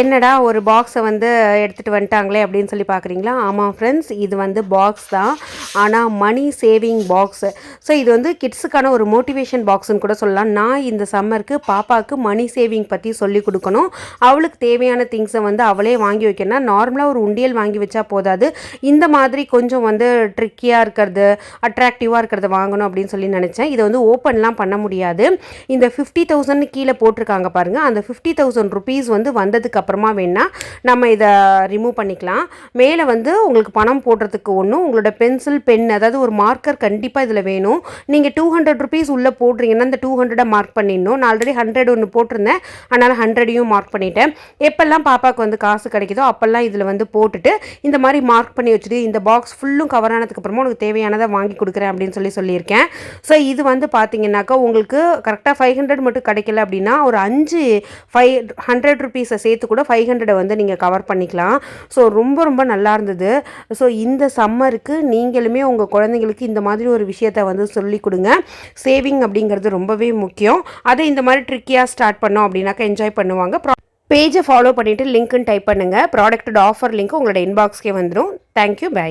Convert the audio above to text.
என்னடா ஒரு பாக்ஸை வந்து எடுத்துகிட்டு வந்துட்டாங்களே அப்படின்னு சொல்லி பார்க்குறீங்களா? ஆமாம் ஃப்ரெண்ட்ஸ் இது வந்து பாக்ஸ் தான். ஆனால் மணி சேவிங் பாக்ஸு ஸோ இது வந்து கிட்ஸுக்கான ஒரு மோட்டிவேஷன் பாக்ஸ்னு கூட சொல்லலாம். நான் இந்த சம்மருக்கு பாப்பாவுக்கு மணி சேவிங் பற்றி சொல்லி கொடுக்கணும். அவளுக்கு தேவையான திங்ஸை வந்து அவளே வாங்கி வைக்கணும் நார்மலாக ஒரு உண்டியல் வாங்கி வச்சா போதாது. இந்த மாதிரி கொஞ்சம் வந்து ட்ரிக்கியாக இருக்கிறது அட்ராக்டிவாக இருக்கிறத வாங்கணும் அப்படின்னு சொல்லி நினச்சேன். இதை வந்து ஓப்பன்லாம் பண்ண முடியாது. இந்த ஃபிஃப்டி தௌசண்ட் கீழே போட்டிருக்காங்க பாருங்கள் அந்த ஃபிஃப்டி தௌசண்ட் ருபீஸ் வந்து வந்ததுக்கு அப்புறமா வேணால் நம்ம இதை ரிமூவ் பண்ணிக்கலாம். மேலே வந்து உங்களுக்கு பணம் போடுறதுக்கு ஒன்றும் உங்களோட பென்சில் பென் அதாவது ஒரு மார்க்கர் கண்டிப்பாக இதில் வேணும். நீங்கள் டூ ஹண்ட்ரட் ருபீஸ் உள்ளே போடுறீங்கன்னா அந்த டூ ஹண்ட்ரடை மார்க் பண்ணிடணும். நான் ஆல்ரெடி ஹண்ட்ரட் ஒன்று போட்டிருந்தேன். அதனால் ஹண்ட்ரடையும் மார்க் பண்ணிட்டேன். எப்பெல்லாம் பாப்பாவுக்கு வந்து காசு கிடைக்குதோ அப்போல்லாம் இதில் வந்து போட்டுட்டு இந்த மாதிரி மார்க் பண்ணி வச்சுட்டு இந்த பாக்ஸ் ஃபுல்லும் கவர் ஆனதுக்கு அப்புறமா உனக்கு தேவையானதை வாங்கி கொடுக்குறேன் அப்படின்னு சொல்லி சொல்லியிருக்கேன். ஸோ இது வந்து பார்த்தீங்கன்னாக்கா உங்களுக்கு கரெக்டாக ஃபைவ் ஹண்ட்ரட் மட்டும் கிடைக்கல அப்படின்னா ஒரு அஞ்சு ஃபைவ் ஹண்ட்ரட் ருபீஸை சேர்த்து கூட ஃபைவ் ஹண்ட்ரடை வந்து நீங்கள் கவர் பண்ணிக்கலாம். ஸோ ரொம்ப ரொம்ப நல்லா இருந்தது. ஸோ இந்த சம்மருக்கு நீங்களுமே உங்கள் குழந்தைங்களுக்கு இந்த மாதிரி ஒரு விஷயத்த வந்து சொல்லி கொடுங்க. சேவிங் அப்படிங்கிறது ரொம்பவே முக்கியம். அதை இந்த மாதிரி ட்ரிக்கியாக ஸ்டார்ட் பண்ணோம் அப்படின்னாக்கா என்ஜாய் பண்ணுவாங்க. பேஜை ஃபாலோ பண்ணிவிட்டு லிங்க்குன்னு டைப் பண்ணுங்கள் ப்ராடக்ட்டோட ஆஃபர் லிங்க் உங்களோட இன்பாக்ஸ்க்கே வந்துடும் தேங்க்யூ பை